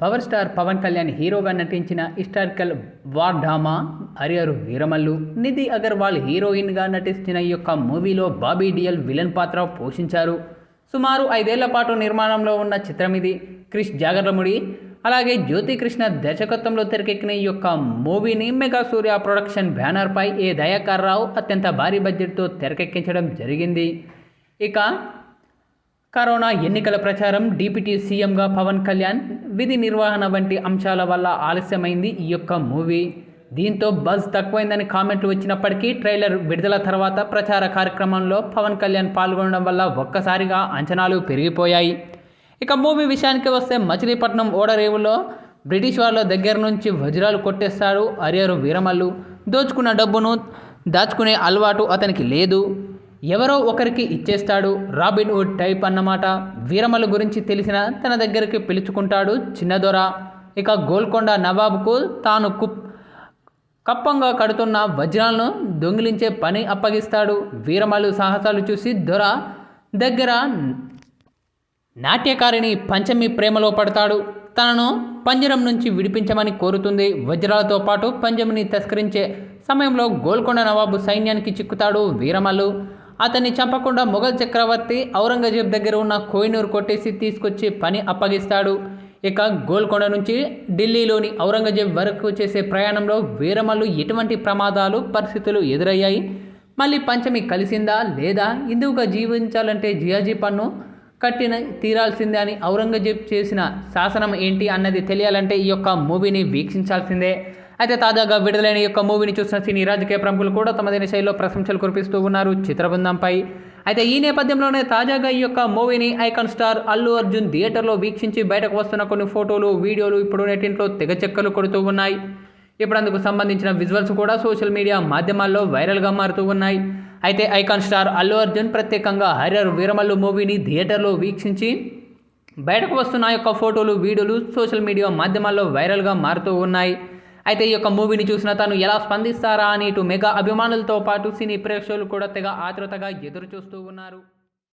Power star Pawan Kalyan హీరోగా నటించిన historical war drama Harihara Veeramallu Nidhi Agarwal హీరోయిన్గా నటించిన ఈ యొక్క మూవీలో బాబీ డియల్ విలన్ పాత్ర పోషించారు. సుమారు ఐదేళ్ళ పాటు నిర్మాణంలో ఉన్న చిత్రం ఇది. క్రిష్ జాగర్లముడి అలాగే జ్యోతికృష్ణ దర్శకత్వంలో తెరకెక్కిన ఈ యొక్క మూవీని మెగా సూర్య ప్రొడక్షన్ బ్యానర్పై ఏ దయాకర్ రావు అత్యంత భారీ బడ్జెట్తో తెరకెక్కించడం జరిగింది. ఇక కరోనా ఎన్నికల ప్రచారం డిప్యూటీ సీఎంగా పవన్ కళ్యాణ్ విధి నిర్వహణ వంటి అంశాల వల్ల ఆలస్యమైంది ఈ యొక్క మూవీ. దీంతో బజ్ తక్కువైందని కామెంట్లు వచ్చినప్పటికీ ట్రైలర్ విడుదల తర్వాత ప్రచార కార్యక్రమంలో పవన్ కళ్యాణ్ పాల్గొనడం వల్ల ఒక్కసారిగా అంచనాలు పెరిగిపోయాయి. ఇక మూవీ విషయానికి వస్తే మచిలీపట్నం ఓడరేవులో బ్రిటిష్ వాళ్ళ దగ్గర నుంచి వజ్రాలు కొట్టేస్తాడు అరియరు వీరమల్లు. దోచుకున్న డబ్బును దాచుకునే అలవాటు అతనికి లేదు. ఎవరో ఒకరికి ఇచ్చేస్తాడు. రాబిన్ వుడ్ టైప్ అన్నమాట. వీరమల గురించి తెలిసిన తన దగ్గరికి పిలుచుకుంటాడు చిన్నదొర ఇక గోల్కొండ నవాబుకు తాను కుప్ కప్పంగా కడుతున్న వజ్రాలను దొంగిలించే పని అప్పగిస్తాడు. వీరమలు సాహసాలు చూసి దొర దగ్గర నాట్యకారిణి పంచమి ప్రేమలో పడతాడు. తనను పంజరం నుంచి విడిపించమని కోరుతుంది. వజ్రాలతో పాటు పంజమిని తస్కరించే సమయంలో గోల్కొండ నవాబు సైన్యానికి చిక్కుతాడు వీరమలు. అతన్ని చంపకుండా మొఘల్ చక్రవర్తి ఔరంగజేబ్ దగ్గర ఉన్న కోహినూర్ కొట్టేసి తీసుకొచ్చి పని అప్పగిస్తాడు. ఇక గోల్కొండ నుంచి ఢిల్లీలోని ఔరంగజేబ్ వరకు చేసే ప్రయాణంలో వీరమల్లు ఎటువంటి ప్రమాదాలు పరిస్థితులు ఎదురయ్యాయి? మళ్ళీ పంచమి కలిసిందా లేదా? ఇందుగా జీవించాలంటే జియాజీ పన్ను కట్టిన తీరాల్సిందే అని ఔరంగజేబ్ చేసిన శాసనం ఏంటి అన్నది తెలియాలంటే ఈ యొక్క మూవీని వీక్షించాల్సిందే. అయితే తాజాగా విడుదలైన యొక్క మూవీని చూసిన సినీ రాజకీయ ప్రముఖులు కూడా తమదైన శైలిలో ప్రశంసలు కురిపిస్తూ ఉన్నారు చిత్రబృందంపై. అయితే ఈ నేపథ్యంలోనే తాజాగా ఈ యొక్క మూవీని ఐకాన్ స్టార్ అల్లు అర్జున్ థియేటర్లో వీక్షించి బయటకు వస్తున్న కొన్ని ఫోటోలు వీడియోలు ఇప్పుడు నెట్టింట్లో తెగ చెక్కలు కొడుతూ ఉన్నాయి. ఇప్పుడు అందుకు సంబంధించిన విజువల్స్ కూడా సోషల్ మీడియా మాధ్యమాల్లో వైరల్గా మారుతూ ఉన్నాయి. అయితే ఐకాన్ స్టార్ అల్లు అర్జున్ ప్రత్యేకంగా హర్రర్ వీరమల్లు మూవీని థియేటర్లో వీక్షించి బయటకు వస్తున్న ఆ యొక్క ఫోటోలు వీడియోలు సోషల్ మీడియా మాధ్యమాల్లో వైరల్గా మారుతూ ఉన్నాయి. అయితే ఈ యొక్క మూవీని చూసిన తను ఎలా స్పందిస్తారా అని ఇటు మెగా అభిమానులతో పాటు సినీ ప్రేక్షకులు కూడా తెగ ఆతృతగా ఎదురు చూస్తూ ఉన్నారు.